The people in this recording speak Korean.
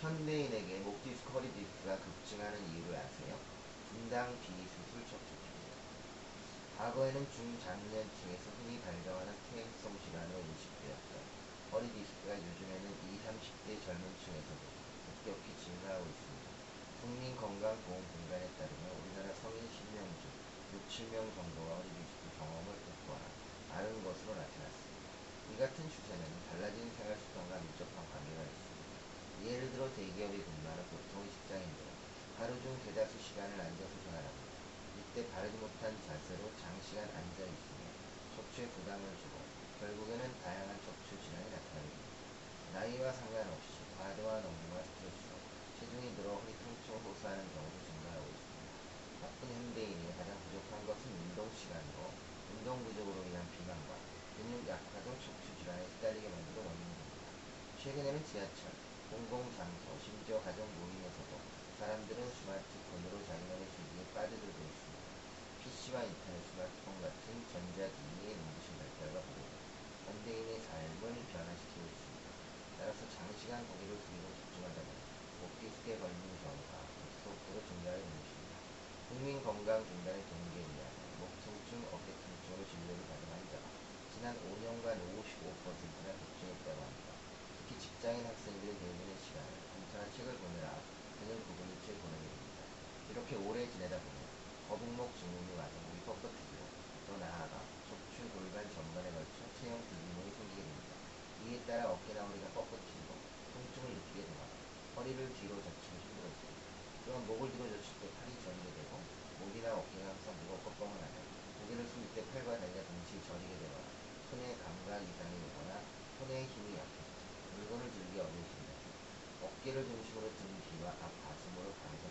현대인에게 목 디스크, 허리 디스크가 급증하는 이유를 아세요? 분당 비수술 척추 기입니다 과거에는 중장년층에서 흔히 발병하는 퇴행성 질환으로 인식되었던 허리 디스크가 요즘에는 20, 30대 젊은 층에서도 급격히 증가하고 있습니다. 국민건강보험공단에 따르면 우리나라 성인 10명 중 6, 7명 정도가 허리 디스크 경험을 겪거나 앓은 것으로 나타났습니다. 이 같은 추세는 달라진 생활 습관과 밀접한 관계가 있습니다. 예를 들어 대기업에 근무하는 보통의 직장인들은 하루 중 대다수 시간을 앉아서 생활합니다. 이때 바르지 못한 자세로 장시간 앉아 있으면 척추에 부담을 주고 결국에는 다양한 척추 질환이 나타나게 됩니다. 나이와 상관없이 과도한 업무와 스트레스로 체중이 늘어 허리 통증을 호소하는 경우도 증가하고 있습니다. 바쁜 현대인이 가장 부족한 것은 운동 시간으로 운동 부족으로 인한 비만과 근육 약화 등 척추 질환에 시달리게 만드는 원인입니다. 최근에는 지하철, 공공장소, 심지어 가정 모임에서도 사람들은 스마트폰으로 자기만의 세계에 빠져들고 있습니다. PC와 인터넷, 스마트폰 같은 전자기기의 눈부신 발달과 보급은 현대인의 삶을 변화시키고 있습니다. 따라서 장시간 고개를 숙이고 집중하다 보면 목 디스크에 걸리는 경우가 급속도로 증가하게 된 것입니다. 국민건강공단의 통계에 의하면 목 통증, 어깨 통증으로 진료를 받은 환자가 지난 5년간 55%나 급증했다고 합니다. 특히 직장인 학생들은 대부분의 시간을 컴퓨터나 책을 보느라 등을 구부린 채 보내게 됩니다. 이렇게 오래 지내다 보면 거북목 증후군이 와서 목이 뻣뻣해지고 더 나아가 척추, 골반 전반에 걸쳐 체형 불균형이 생기게 됩니다. 이에 따라 어깨나 허리가 뻣뻣해지고 통증을 느끼게 되거나 허리를 뒤로 젖히기 힘들어집니다. 또한 목을 뒤로 젖힐 때 팔이 저리게 되고 목이나 어깨가 항상 무겁고 뻐근하며 고개를 숙일 때 팔과 다리가 동시에 저리게 되거나 손의 감각 이상이 오거나 손의 힘이 약해져 물건을 들기 어려워집니다. 어깨를 중심으로 등 뒤와 앞 가슴으로 강서